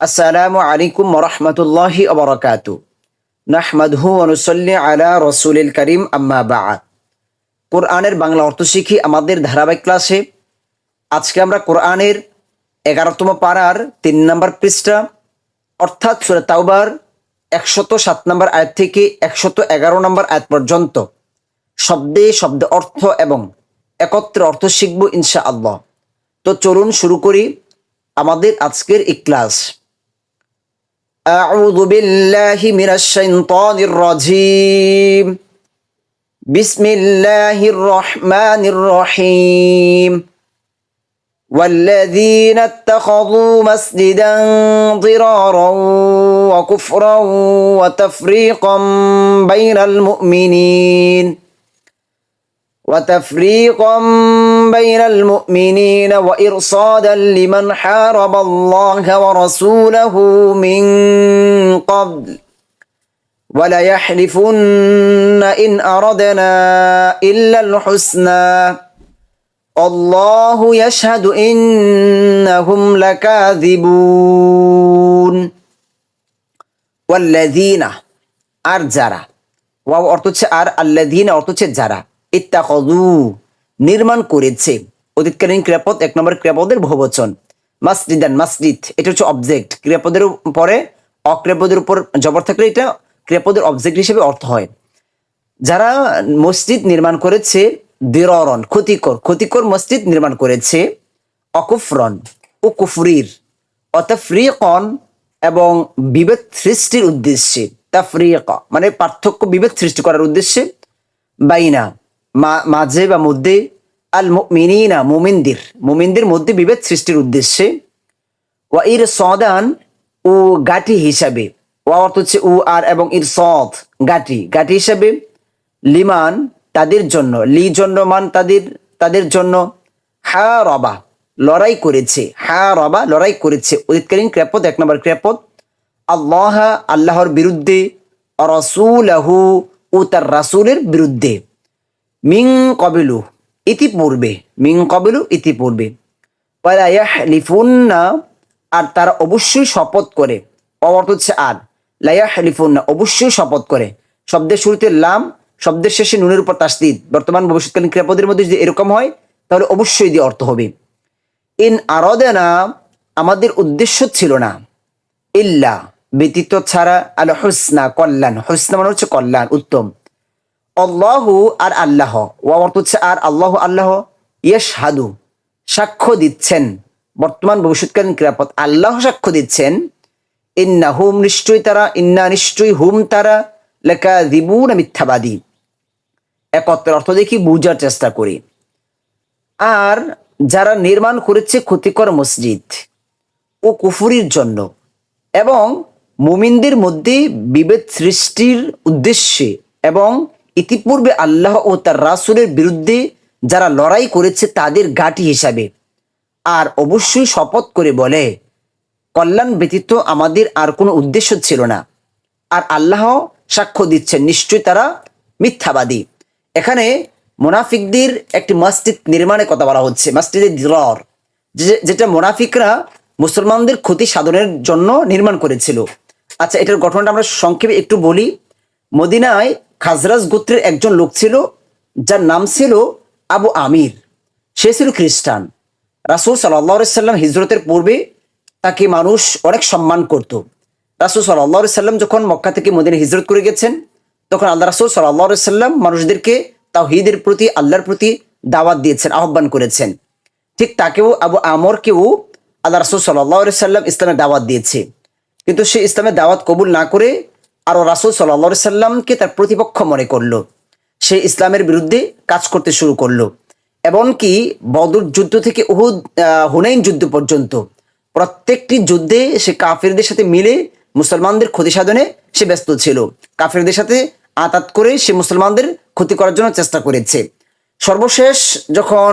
আসসালামু আলাইকুম রহমতুল্লাহি অবরকাতু নাহমাদহু অনুসল্লি আলা রসুলিল করিম, আম্মা বাআদ কোরআনের বাংলা অর্থ শিখি আমাদের ধারাবাহিক ক্লাসে। আজকে আমরা কোরআনের এগারোতম পাড়ার তিন নম্বর পৃষ্ঠা, অর্থাৎ সুরে তাওবার একশত সাত নম্বর আয়াত থেকে একশত এগারো নম্বর আয়াত পর্যন্ত শব্দে শব্দে অর্থ এবং একত্রে অর্থ শিখব ইনশা আল্লাহ তো চলুন শুরু করি আমাদের আজকের এই ক্লাস। أعوذ بالله من الشيطان الرجيم. بسم الله الرحمن الرحيم. والذين اتخذوا مسجدا ضرارا وكفرا وتفريقا بين المؤمنين وتفريقا بين المؤمنين وإرصادا لمن حارب الله ورسوله من قبل وليحلفن إن أردنا إلا الحسنى الله يشهد إنهم لكاذبون والذين আর যারা ওয়াও অর্থ হচ্ছে আর আল্লাযীনা অর্থ হচ্ছে যারা ইত্তাখাযু নির্মাণ করেছে। অতীতকালীন ক্রিয়াপদ, এক নম্বর ক্রিয়াপদের বহুবচন। মাসজিদান, মাসজিদ, এটা হচ্ছে অবজেক্ট ক্রিয়াপদের পরে অক্রিয়াপদের উপর জবর থাকলে এটা ক্রিয়াপদের অবজেক্ট হিসেবে অর্থ হয়। যারা মসজিদ নির্মাণ করেছে, দিররন, ক্ষতিকর। ক্ষতিকর মসজিদ নির্মাণ করেছে, অকুফরন ও কুফরির অতফ্রিকন এবং বিভেদ সৃষ্টির উদ্দেশ্যে। তা তাফরিক মানে পার্থক্য বিভেদ সৃষ্টি করার উদ্দেশ্যে। বাইনা মাঝে বা মধ্যে আল মিনিনা মোমিনদের মোমিনদের মধ্যে বিভেদ সৃষ্টির উদ্দেশ্যে ওয়া ইর সদান ও গাটি হিসাবে। ওয়া অর্থ হচ্ছে উ, আর এবং ইর সদ গাটি গাটি হিসাবে লিমান তাদের জন্য, লি জন্য মান তাদের তাদের জন্য হা রবা লড়াই করেছে। হা রবা লড়াই করেছে। অতীতকালীন ক্রিয়াপদ এক নম্বর ক্রিয়াপদ আল্লাহ, আল্লাহর বিরুদ্ধে রসুল আহু ও তার রাসুলের বিরুদ্ধে। মিং কবিলু ইতিপূর্বে, মিং কবিলু ইতিপূর্বে। লিফুন্না আর তারা অবশ্যই শপথ করে। অর্থ হচ্ছে আর। লাইয়া লিফুন্না অবশ্যই শপথ করে। শব্দের শুরুতে লাম, শব্দের শেষে নুনের উপর তাসদিদ। বর্তমান ভবিষ্যৎকালীন ক্রিয়াপদের মধ্যে যদি এরকম হয়, তাহলে অবশ্যই দিয়ে অর্থ হবে। ইন আরদেনা, আমাদের উদ্দেশ্য ছিল না। ইল্লা, ব্যতীত ছাড়া আল হোসনা কল্যাণ। হুসনা মানে হচ্ছে কল্যাণ, উত্তম। আল্লাহু আর আল্লাহ। ওয়া অর্থ হচ্ছে আর আল্লাহ আল্লাহ ইয়েস হাদু সাক্ষ্য দিচ্ছেন। বর্তমান ভবিষ্যৎকালীন ক্রিয়াপদ, আল্লাহ সাক্ষ্য দিচ্ছেন। ইন্না হুম নিশ্চয়ই তারা, ইন্না নিশ্চয়ই হুম তারা লেখা দিবুন মিথ্যাবাদী। একত্রের অর্থ দেখি, বুঝার চেষ্টা করি। আর যারা নির্মাণ করেছে ক্ষতিকর মসজিদ ও কুফুরির জন্য এবং মুমিনদের মধ্যে বিভেদ সৃষ্টির উদ্দেশ্যে এবং ইতিপূর্বে আল্লাহ ও তার রাসুলের বিরুদ্ধে যারা লড়াই করেছে তাদের গাটি হিসাবে। আর অবশ্যই শপথ করে বলে, কল্যাণ ব্যতীত আমাদের আর কোনো উদ্দেশ্য ছিল না। আর আল্লাহ সাক্ষ্য দিচ্ছেন, নিশ্চয়ই তারা মিথ্যাবাদী। এখানে মোনাফিকদের একটি মসজিদ নির্মাণের কথা বলা হচ্ছে মসজিদের দিরর, যে- যেটা মোনাফিকরা মুসলমানদের ক্ষতি সাধনের জন্য নির্মাণ করেছিল। আচ্ছা এটার ঘটনাটা আমরা সংক্ষেপে একটু বলি। মদিনায় খাজরাজ গোত্রের একজন লোক ছিল, যার নাম ছিল আবু আমির। সে ছিল খ্রিস্টান। রাসুল সাল্লাহ সাল্লাম হিজরতের পূর্বে তাকে মানুষ অনেক সম্মান করত। রাসুল সাল্লাহ সাল্লাম যখন মক্কা থেকে মদিনা হিজরত করে গেছেন, তখন আল্লাহ রাসুল সাল্লাহ সাল্লাম মানুষদেরকে তাওহিদের প্রতি, আল্লাহর প্রতি দাওয়াত দিয়েছেন, আহ্বান করেছেন। ঠিক তাকেও আবু আমরকেও আল্লাহ রাসুল সাল্লাহ সাল্লাম ইসলামের দাওয়াত দিয়েছে। কিন্তু সে ইসলামের দাওয়াত কবুল না করে আরও রাসুল সাল্লাহ সাল্লামকে তার প্রতিপক্ষ মনে করল। সে ইসলামের বিরুদ্ধে কাজ করতে শুরু করল। এমনকি বদর যুদ্ধ থেকে উহুদ হুনাইন যুদ্ধ পর্যন্ত প্রত্যেকটি যুদ্ধে সে কাফেরদের সাথে মিলে মুসলমানদের ক্ষতি সাধনে সে ব্যস্ত ছিল। কাফেরদের সাথে আতাত করে সে মুসলমানদের ক্ষতি করার জন্য চেষ্টা করেছে। সর্বশেষ যখন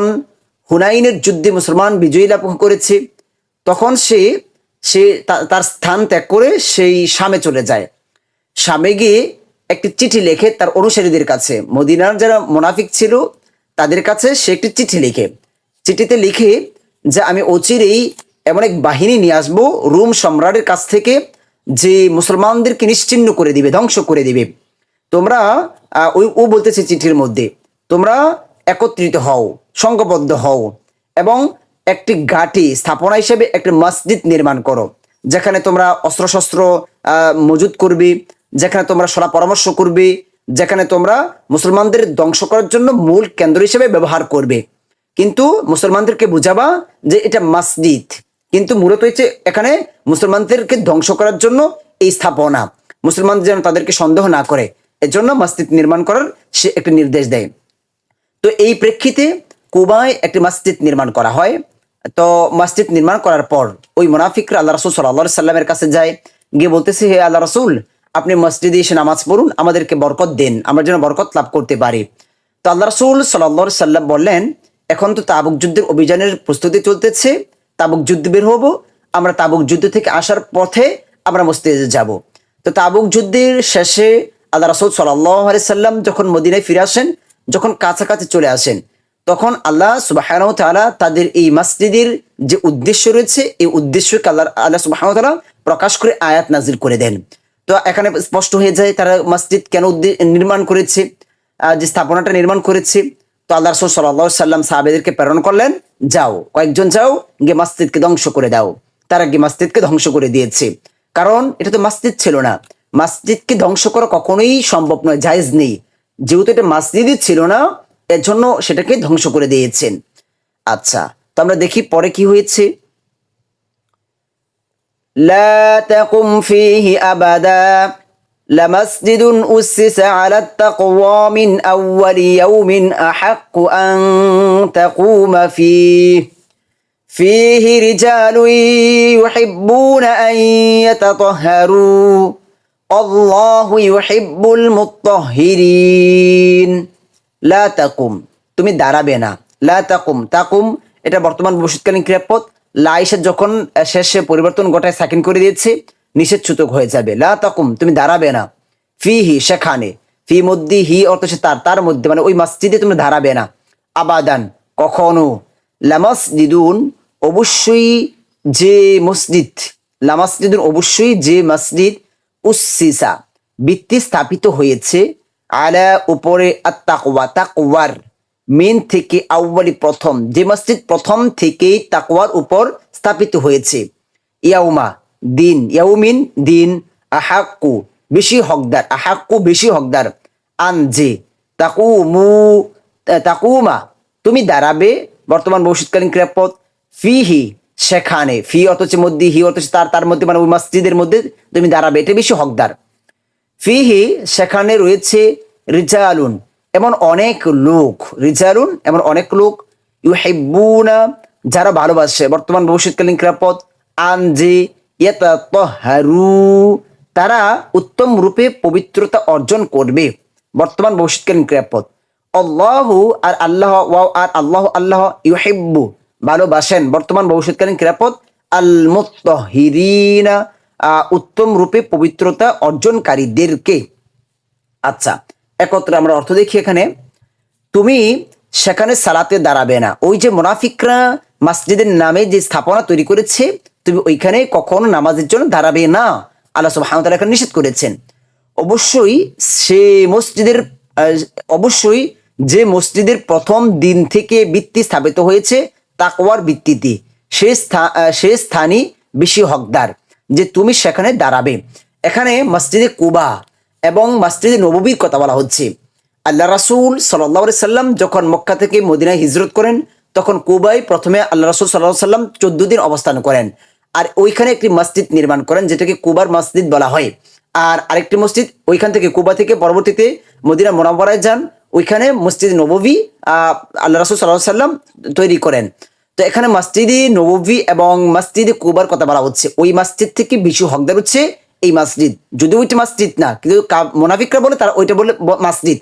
হুনাইনের যুদ্ধে মুসলমান বিজয়ী লাভ করেছে, তখন সে সে তার স্থান ত্যাগ করে সেই সামে চলে যায়। গিয়ে একটি চিঠি লেখে তার অনুসারীদের কাছে। মদিনার যারা মোনাফিক ছিল, তাদের কাছে সে একটি চিঠি লিখে। চিঠিতে লিখে যে, আমি অচিরেই এমন এক বাহিনী নিয়ে আসব রোম সম্রাটের কাছ থেকে, যে মুসলমানদেরকে নিশ্চিহ্ন করে দিবে, ধ্বংস করে দিবে। তোমরা ওই ও বলতেছে চিঠির মধ্যে, তোমরা একত্রিত হও, সংঘবদ্ধ হও এবং একটি ঘাঁটি স্থাপনা হিসেবে একটি মসজিদ নির্মাণ করো, যেখানে তোমরা অস্ত্রশস্ত্র মজুত করবে। যেখানে তোমরা সলা পরামর্শ করবে, যেখানে তোমরা মুসলমানদের ধ্বংস করার জন্য মূল কেন্দ্র হিসেবে ব্যবহার করবে। কিন্তু মুসলমানদেরকে বুঝাবা যে এটা মসজিদ। কিন্তু মূলত হচ্ছে এখানে মুসলমানদেরকে ধ্বংস করার জন্য এই স্থাপনা। মুসলমান যেন তাদেরকে সন্দেহ না করে, এজন্য মসজিদ নির্মাণ করার সে একটি নির্দেশ দেয়। তো এই প্রেক্ষিতে কুবায় একটি মসজিদ নির্মাণ করা হয়। তো মসজিদ নির্মাণ করার পর ওই মুনাফিকরা আল্লাহ রসুল সাল্লাহ সাল্লামের কাছে যায়, গিয়ে বলতেছে, হে আল্লাহ রসুল আপনি মসজিদে এসে নামাজ পড়ুন, আমাদেরকে বরকত দেন, আমরা যেন বরকত লাভ করতে পারি। তো আল্লাহ রসুল সাল্লাহ সাল্লাম বললেন, এখন তো তাবুক যুদ্ধের অভিযানের প্রস্তুতি চলতেছে, তাবুক যুদ্ধ বের হব, আমরা তাবুক যুদ্ধ থেকে আসার পথে আমরা মসজিদে যাব। তো তাবুক যুদ্ধের শেষে আল্লাহ রসুল সাল্লাহ সাল্লাম যখন মদিনায় ফিরে আসেন, যখন কাছাকাছি চলে আসেন, তখন আল্লাহ সুবাহ তাআলা তাদের এই মসজিদের যে উদ্দেশ্য রয়েছে, এই উদ্দেশ্যকে আল্লাহ আল্লাহ সুবাহ তাআলা প্রকাশ করে আয়াত নাজিল করে দেন। তো এখানে স্পষ্ট হয়ে যায় তারা মসজিদ কেন নির্মাণ করেছে যে স্থাপনাটা নির্মাণ করেছে। তো আল্লাহ রসুল সাল্লাহ সাল্লাম সাহাবেদেরকে প্রেরণ করলেন, যাও, কয়েকজন যাও, গিয়ে মসজিদকে ধ্বংস করে দাও। তারা গিয়ে মসজিদকে ধ্বংস করে দিয়েছে। কারণ এটা তো মসজিদ ছিল না। মসজিদকে ধ্বংস করা কখনোই সম্ভব নয়, জায়েজ নেই। যেহেতু এটা মসজিদই ছিল না এর জন্য সেটাকে ধ্বংস করে দিয়েছেন। আচ্ছা তো আমরা দেখি পরে কি হয়েছে। لا تقم فيه أبدا لمسجد أسس على التقوى من أول يوم أحق أن تقوم فيه فيه رجال يحبون أن يتطهروا الله يحب المطهرين লা তাকুম তুমি দাঁড়াবে না লা তাকুম তাকুম এটা বর্তমান ভবিষ্যৎকালীন ক্রিয়াপদ লাইসের যখন শেষে পরিবর্তন ঘটায় সাকিন করে দিয়েছে, নিষেধ সূচক হয়ে যাবে। লা তাকুম, তুমি দাঁড়াবে না। ফি হি সেখানে। ফি মধ্যে হি অর্থ হচ্ছে তার তার মধ্যে মানে ওই মসজিদে তুমি দাঁড়াবে না। আবাদান, কখনো। লামাস দিদুন অবশ্যই যে মসজিদ, লামাসজিদুন, অবশ্যই যে মসজিদ উসিসা ভিত্তি স্থাপিত হয়েছে আলা উপরে আত্মাকওয়া তাকওয়ার। মেন থেকে আউ্বালি প্রথম, যে মসজিদ প্রথম থেকেই তাকওয়ার উপর স্থাপিত হয়েছে। ইয়াউমা, দিন, ইয়াউমিন, দিন, আহাক্কু, বেশি হকদার, আহাক্কু বেশি হকদার। আন, যে, তাকুমু তাকুমা, তুমি দাঁড়াবে বর্তমান ভবিষ্যৎকালীন ক্রিয়াপদ ফিহি, সেখানে। ফি অথচ মধ্যে, হি অথচ তার তার মধ্যে মানে ওই মসজিদের মধ্যে তুমি দাঁড়াবে, এটা বেশি হকদার। ফিহি, সেখানে রয়েছে রিজালুন এমন অনেক লোক, রিজালুন এমন অনেক লোক ইউ ইউহিব্বুনা, যারা ভালোবাসে। বর্তমান ভবিষ্যৎকালীন ক্রিয়াপদ আনজি হারু তারা উত্তম রূপে পবিত্রতা অর্জন করবে বর্তমান ভবিষ্যৎকালীন ক্রিয়াপদ আল্লাহ আর আল্লাহ, ওয়াও আর আল্লাহ আল্লাহ ইউহিব্বু, ভালোবাসেন বর্তমান ভবিষ্যৎকালীন ক্রিয়াপদ আল মুত্তাহিরিনা উত্তম রূপে পবিত্রতা অর্জনকারীদেরকে। আচ্ছা একত্রে আমরা অর্থ দেখি এখানে, তুমি সেখানে সালাতে দাঁড়াবে না। ওই যে মোনাফিকরা মসজিদের নামে যে স্থাপনা তৈরি করেছে, তুমি ওইখানে কখনো নামাজের জন্য দাঁড়াবে না। আল্লাহ ওয়া এখানে নিষেধ করেছেন। অবশ্যই সে মসজিদের অবশ্যই যে মসজিদের প্রথম দিন থেকে ভিত্তি স্থাপিত হয়েছে, তাকওয়ার ভিত্তিতে। সে সে স্থানই বেশি হকদার, যে তুমি সেখানে দাঁড়াবে। এখানে মসজিদে কুবা এবং মসজিদে নববীর কথা বলা হচ্ছে। আল্লাহ রাসুল সাল্লাহ সাল্লাম যখন মক্কা থেকে মদিনায় হিজরত করেন, তখন কুবাই প্রথমে আল্লাহ রাসুল সাল্লাহ সাল্লাম চোদ্দ দিন অবস্থান করেন। আর ওইখানে একটি মসজিদ নির্মাণ করেন, যেটাকে কুবার মসজিদ বলা হয়। আর আরেকটি মসজিদ ওইখান থেকে কুবা থেকে পরবর্তীতে মদিনা মোনাম্বরায় যান। ওইখানে মসজিদ নববী আল্লাহ রাসুল সাল্লাহ সাল্লাম তৈরি করেন। তো এখানে মসজিদে নববী এবং মসজিদে কুবার কথা বলা হচ্ছে। ওই মসজিদ থেকে বেশি হকদার হচ্ছে এই মসজিদ। যদিও ওইটা মসজিদ না, কিন্তু মোনাফিকরা বলে তারা ওইটা বলে মসজিদ।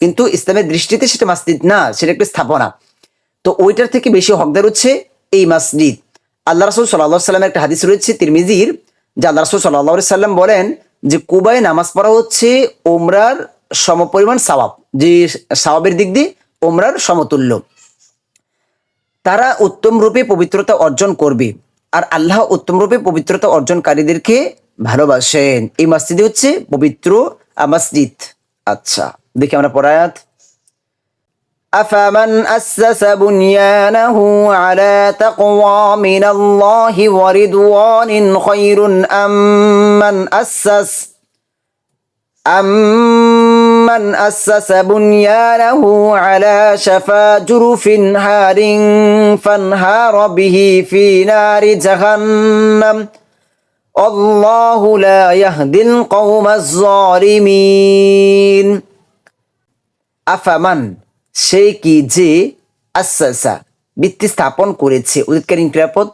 কিন্তু ইসলামের দৃষ্টিতে সেটা মসজিদ না, সেটা একটা স্থাপনা। তো ওইটার থেকে বেশি হকদার হচ্ছে এই মসজিদ। আল্লাহ রাসুল সাল্লাহ সাল্লামের একটা হাদিস রয়েছে, তিরমিজির, যে আল্লাহ রাসুল সাল্লাহ সাল্লাম বলেন যে কুবায় নামাজ পড়া হচ্ছে ওমরার সমপরিমাণ সাওয়াব। যে সাওয়াবের দিক দিয়ে ওমরার সমতুল্য। তারা উত্তম রূপে পবিত্রতা অর্জন করবে। আর আল্লাহ উত্তমরূপে পবিত্রতা অর্জনকারীদেরকে ভালোবাসেন এই মসজিদে হচ্ছে পবিত্র আহ, মসজিদ আচ্ছা দেখি আমরা পড়ায়াত أفمن أسس بنيانه على تقوى من الله ورضوان خير أم من أسس أمن أسس بنيانه على شفا جرف هار فانهار به في نار جهنم الله لا يهدي القوم الظالمين আফামান সে কি যে আসাসা ভিত্তি স্থাপন করেছে উদিতকালীন ক্রিয়াপদ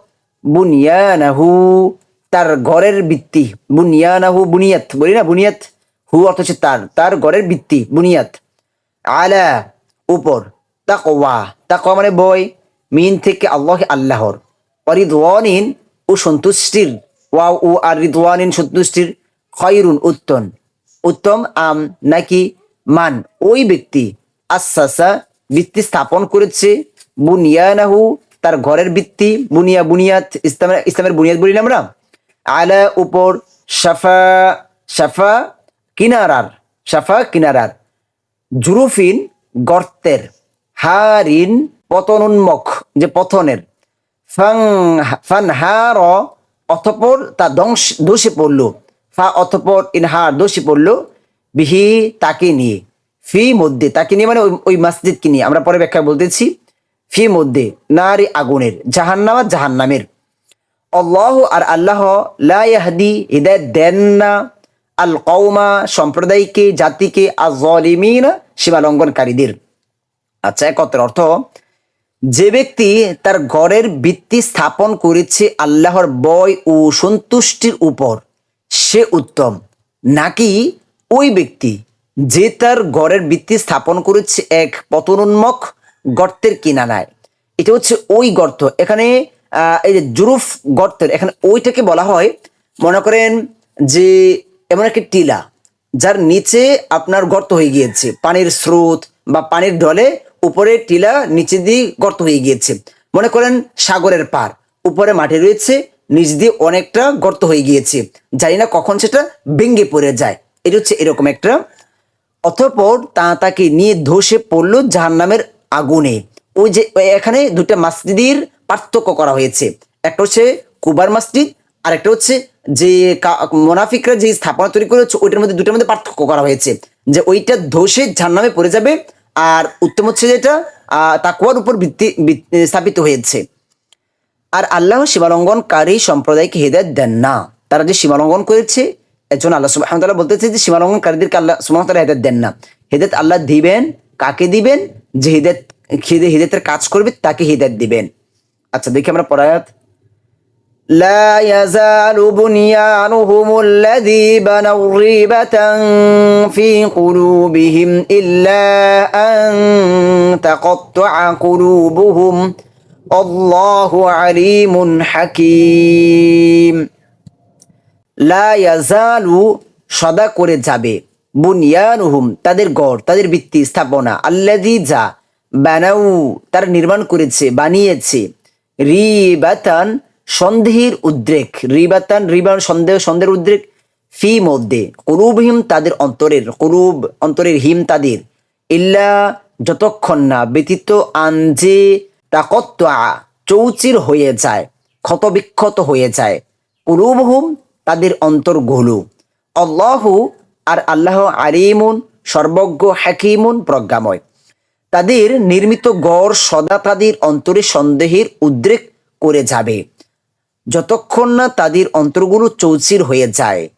বুনিয়ানাহু তার ঘরের ভিত্তি বুনিয়ানাহু বুনিয়াত বলি না বুনিয়াত হু অর্থ হচ্ছে তার তার ঘরের ভিত্তি বুনিয়াত আলা উপর তাকওয়া তাকওয়া মানে বই মিন থেকে আল্লাহ আল্লাহর অরিদওয়ানিন ও সন্তুষ্টির ওয়া ও আর রিদওয়ানিন সন্তুষ্টির খয়রুন উত্তম। উত্তম আম নাকি মান? ওই ব্যক্তি আসাসা ভিত্তি স্থাপন করেছে, বুনিয়ানাহু তার ঘরের ভিত্তি, বুনিয়া বুনিয়াত, ইসলামের ইসলামের বুনিয়াদ বলি আমরা? আলা উপর সাফা সাফা কিনারার সাফা কিনারার। জুরুফিন গর্তের, হারিন পতনোন্মুখ, যে পতনের ফাং, ফানহার অতপর তা ধ্বংস, দোষে পড়ল। ফা অতপর ইনহার দোষে পড়ল। বিহি তাকে নিয়ে, ফি মধ্যে, তাকে নিয়ে মানে ওই মসজিদকে নিয়ে। আমরা পরে ব্যাখ্যা বলতেছি, ফি মধ্যে, নারী আগুনের, জাহান্নামা জাহান্নামের। আল্লাহ আর আল্লাহ লা ইয়াহদি, হৃদায়ত দেন না। আল কৌমা সম্প্রদায়কে, জাতিকে আজলিমিন সীমা লঙ্ঘনকারীদের আচ্ছা একত্র অর্থ যে ব্যক্তি তার ঘরের ভিত্তি স্থাপন করেছে আল্লাহর বয় ও সন্তুষ্টির উপর, সে উত্তম। নাকি ওই ব্যক্তি যে তার ঘরের ভিত্তি স্থাপন করেছে এক পতনোন্মুখ গর্তের কিনারায়? এটা হচ্ছে ওই গর্ত। এখানে এই যে জুরুফ গর্তের, এখানে ওইটাকে বলা হয়, মনে করেন যে এমন একটি টিলা, যার নিচে আপনার গর্ত হয়ে গিয়েছে। পানির স্রোত বা পানির ঢলে উপরে টিলা নিচে দিয়ে গর্ত হয়ে গিয়েছে। মনে করেন সাগরের পার। উপরে মাটি রয়েছে, নিচ দিয়ে অনেকটা গর্ত হয়ে গিয়েছে। জানি না কখন সেটা ভেঙ্গে পড়ে যায়। এটা হচ্ছে এরকম একটা। অতঃপর তা তাকে নিয়ে ধসে পড়ল জাহান্নামের আগুনে। ওই যে এখানে দুটা মসজিদের পার্থক্য করা হয়েছে। একটা হচ্ছে কুবার মসজিদ আর একটা হচ্ছে যে মোনাফিকরা যে স্থাপনা তৈরি করেছে, ওইটার মধ্যে দুটার মধ্যে পার্থক্য করা হয়েছে। যে ওইটা ধসে জাহান্নামে পড়ে যাবে আর উত্তম হচ্ছে যেটা তাকুয়ার উপর ভিত্তি ভিত- স্থাপিত হয়েছে। আর আল্লাহ সীমালঙ্ঘনকারী সম্প্রদায়কে হেদায়ত দেন না। তারা যে সীমালঙ্ঘন করেছে, এর জন্য আল্লাহ সুবাহ বলতেছে যে সীমালঙ্ঘনকারীদেরকে আল্লাহ সুবাহ হেদায়ত দেন না। হেদায়ত আল্লাহ দিবেন, কাকে দিবেন? যে হৃদয়ত হৃদয়তের কাজ করবে, তাকে হৃদয়ত দিবেন। আচ্ছা দেখি আমরা পড়ায়াত لا يزال بنيانهم الذي بنوا ريبة في قلوبهم إلا أن تقطع قلوبهم الله عليم حكيم লা ইয়াজালু সদা করে যাবে বুনিয়ানুহুম তাদের গড় তাদের ভিত্তি স্থাপনা আল্লাযী যা বানাউ তারা নির্মাণ করেছে বানিয়েছে রিবাতান সন্দেহের উদ্রেক, রিবাতান, রিবান, সন্দেহ, সন্দেহের উদ্রেক, ফি মধ্যে কুরুব হিম তাদের অন্তরের কুরুব অন্তরের হিম তাদের, ইল্লা যতক্ষণ না ব্যতীত আনজে তাকত্তা চৌচির হয়ে যায়, ক্ষতবিক্ষত হয়ে যায়, কুলুবহুম তাদের অন্তর অন্তরগুলো। আল্লাহু আর আল্লাহ আলিমুন, সর্বজ্ঞ, হাকিমুন প্রজ্ঞাময়। তাদের নির্মিত গড় সদা তাদের অন্তরে সন্দেহের উদ্রেক করে যাবে। যতক্ষণ না তাদের অন্তরগুলো চৌচির হয়ে যায়।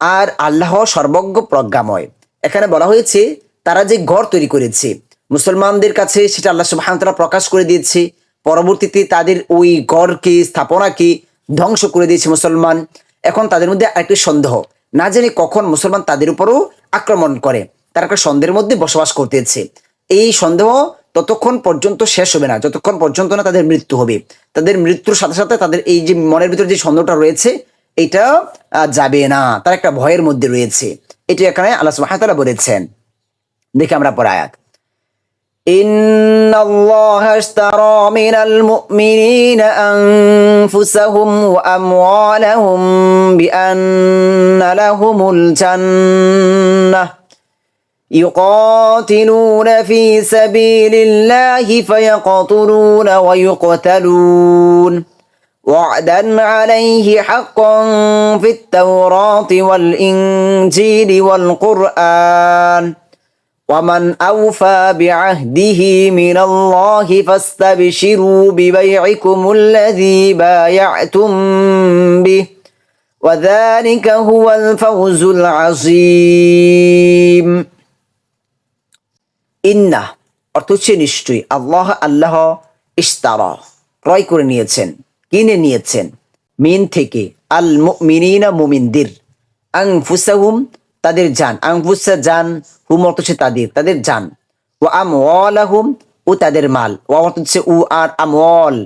আর আল্লাহ সর্বজ্ঞ প্রজ্ঞাময়। এখানে বলা হয়েছে, তারা যে ঘর তৈরি করেছে, মুসলমানদের কাছে সেটা আল্লাহ সুবাহান্তরা প্রকাশ করে দিয়েছে। পরবর্তীতে তাদের ওই গড়কে স্থাপনাকে ধ্বংস করে দিয়েছে মুসলমান। এখন তাদের মধ্যে আরেকটি সন্দেহ, না জানি কখন মুসলমান তাদের উপরও আক্রমণ করে। তারা একটা সন্দেহের মধ্যে বসবাস করতেছে। এই সন্দেহ ততক্ষণ পর্যন্ত শেষ হবে না যতক্ষণ পর্যন্ত না তাদের মৃত্যু হবে তাদের মৃত্যুর সাথে সাথে তাদের এই যে মনের ভিতরে যে সন্দেহটা রয়েছে এটা আহ, যাবে না তার একটা ভয়ের মধ্যে রয়েছে এটা এখানে আল্লাহ সুবহানাহু ওয়া তাআলা বলেছেন দেখে আমরা পরে আয়াত إن الله اشترى من المؤمنين أنفسهم وأموالهم بأن لهم الجنة يقاتلون في سبيل الله فيقتلون ويقتلون. وعدا عليه حقا في التوراة والإنجيل والقرآن. ومن أوفى بعهده من الله فاستبشروا ببيعكم الذي بايعتم به. وذلك هو الفوز العظيم. ইন্না, অর্থ হচ্ছে নিশ্চয়ই। আল্লাহ আল্লাহ ইস্তারা ক্রয় করে নিয়েছেন, কিনে নিয়েছেন। মিন থেকে আল মিনিনা মুমিনদের আং ফুসাহুম তাদের জান আং ফুসা জান, হুম অর্থ হচ্ছে তাদের তাদের জান। ও আম ওয়ালাহুম ও তাদের মাল ও অর্থ হচ্ছে উ আর আমল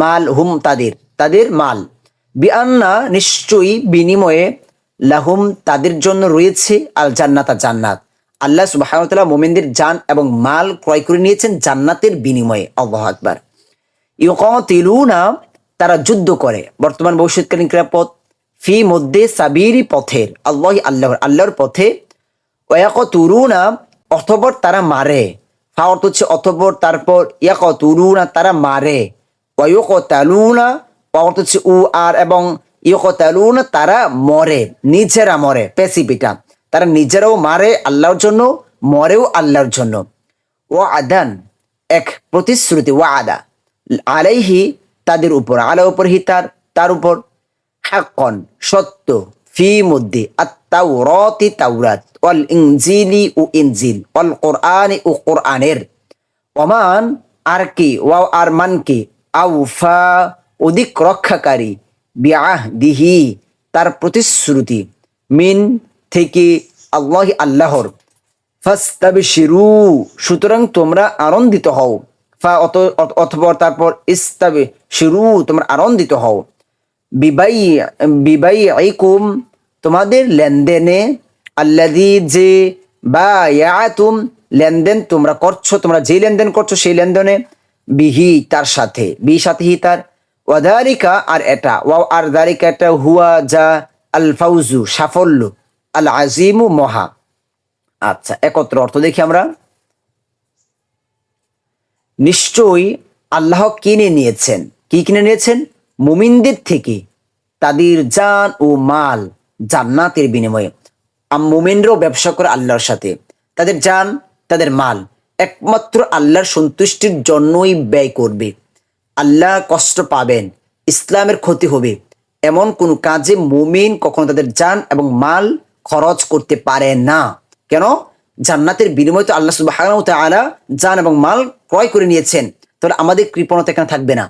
মাল, হুম তাদের তাদের মাল। বিআন্না নিশ্চয়ই বিনিময়ে লাহুম তাদের জন্য রয়েছে আল জান্নাতা জান্নাত। আল্লাহ সুবাহতাল্লাহ মোমেনদের যান এবং মাল ক্রয় করে নিয়েছেন জান্নাতের বিনিময়ে। আল্লাহ আকবার। ইউকিলুনা তারা যুদ্ধ করে। বর্তমান ভবিষ্যৎকালীন ক্রিয়াপথ ফি মধ্যে সাবিরি পথের আল্লাহ আল্লাহর আল্লাহর পথে। ওয়াক তুরুনা অথবর তারা মারে। ফা অর্থ হচ্ছে অথবর তারপর ইয়াক তুরুনা তারা মারে। ওয়ক তালুনা অর্থ হচ্ছে উ, আর এবং ইয়ক তালুনা তারা মরে। নিজেরা মরে পেসিপিটা তারা নিজেরাও মারে আল্লাহর জন্য, মরেও আল্লাহর জন্য। ও আদান এক প্রতিশ্রুতি ও আদা আলাইহি, তাদের উপর আলা উপর হি তার তার উপর। হাক্কন, সত্য, ফি মধ্যে আত্মাউরতি তাওরাত, ওয়াল ইনজিলি ও ইনজিল, ওয়াল কোরআন ও কোরআনের। ওমান, আর কি, ওয়াও, আর মান কি? আউফা, অধিক রক্ষাকারী বিয়াহ দিহি তার প্রতিশ্রুতি। মিন থেকে আল্লাহ আল্লাহর। ফাস্তাবিশিরু, সুতরাং তোমরা আনন্দিত হও। ফা অত অথবা তারপর ইস্তাবে শিরু তোমরা আনন্দিত হও। বিবাই বিবাই আইকুম তোমাদের লেনদেনে আল্লাদি যে বা ইয়াতুম লেনদেন তোমরা করছ, তোমরা যে লেনদেন করছ সেই লেনদেনে, বিহি তার সাথে, বি সাথে হি তার ওয়াদারিকা আর এটা, ওয়াও আর দারিকা এটা হুয়া যা আল ফাউজু, সাফল্য। আল আজিমু মহা। আচ্ছা একত্র অর্থ দেখি আমরা। নিশ্চয়ই আল্লাহ কিনে নিয়েছেন। কি কিনে নিয়েছেন? মুমিনদের থেকে তাদের জান ও মাল জান্নাতের বিনিময়ে। মুমিনরাও ব্যবসা করে আল্লাহর সাথে। তাদের জান, তাদের মাল একমাত্র আল্লাহর সন্তুষ্টির জন্যই ব্যয় করবে। আল্লাহ কষ্ট পাবেন, ইসলামের ক্ষতি হবে। এমন কোন কাজে মুমিন কখনো তাদের জান এবং মাল খরচ করতে পারে না। কেন? জান্নাতের বিনিময় তো আল্লাহ সুবাহ তাআলা জান এবং মাল ক্রয় করে নিয়েছেন। তাহলে আমাদের কৃপণতা এখানে থাকবে না?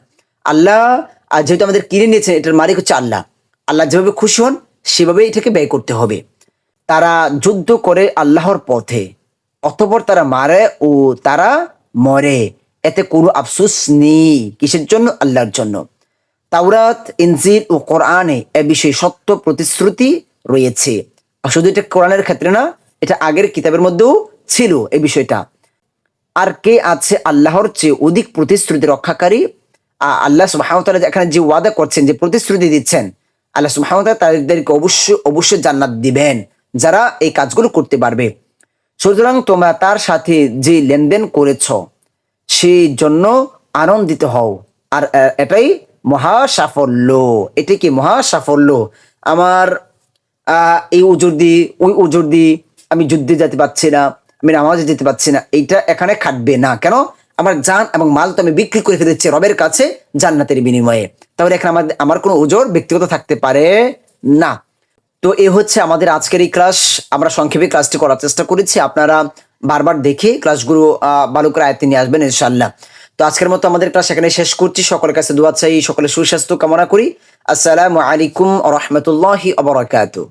আল্লাহ, আর যেহেতু আমাদের কিনে নিয়েছেন, এটার মালিক হচ্ছে আল্লাহ। আল্লাহ যেভাবে খুশি হন সেভাবে এটাকে ব্যয় করতে হবে। তারা যুদ্ধ করে আল্লাহর পথে, অতপর তারা মারে ও তারা মরে। এতে কোনো আফসোস নেই কিসের জন্য? আল্লাহর জন্য। তাওরাত, ইনজিল ও কোরআনে এ বিষয়ে সত্য প্রতিশ্রুতি রয়েছে। শুধু এটা কোরআনের ক্ষেত্রে না, এটা আগের কিতাবের মধ্যেও ছিল এই বিষয়টা। আর কে আছে আল্লাহর চেয়ে অধিক প্রতিশ্রুতি রক্ষাকারী? আল্লাহ সুবাহতাল্লাহ এখানে যে ওয়াদা করছেন, যে প্রতিশ্রুতি দিচ্ছেন, আল্লাহ সুবাহতাল্লাহ তাদেরকে অবশ্যই অবশ্যই জান্নাত দিবেন, যারা এই কাজগুলো করতে পারবে। সুতরাং তোমরা তার সাথে যে লেনদেন করেছ, সেই জন্য আনন্দিত হও। আর এটাই মহা সাফল্য এটি কি মহা সাফল্য আমার এই উজুর দি ওই উজুর দি আমি যুদ্ধে যেতে পারছি না, আমি নামাজে যেতে পারছি না, এইটা এখানে খাটবে না। কেন? আমার যান এবং মাল তো আমি বিক্রি করে ফেলেছি রবের কাছে জান্নাতের বিনিময়ে। তাহলে এখানে আমার আমার কোনো ওজোর ব্যক্তিগত থাকতে পারে না। তো এ হচ্ছে আমাদের আজকের এই ক্লাস আমরা সংক্ষেপে ক্লাসটি করার চেষ্টা করেছি। আপনারা বারবার দেখে ক্লাসগুলো ভালো করে আয়ত্তে নিয়ে আসবেন ইনশাল্লাহ তো আজকের মতো আমাদের ক্লাস এখানে শেষ করছি। সকলের কাছে দোয়া চাই, সকলের সুস্বাস্থ্য কামনা করি। আসসালামু আলাইকুম রহমতুল্লাহি আবরাকাতু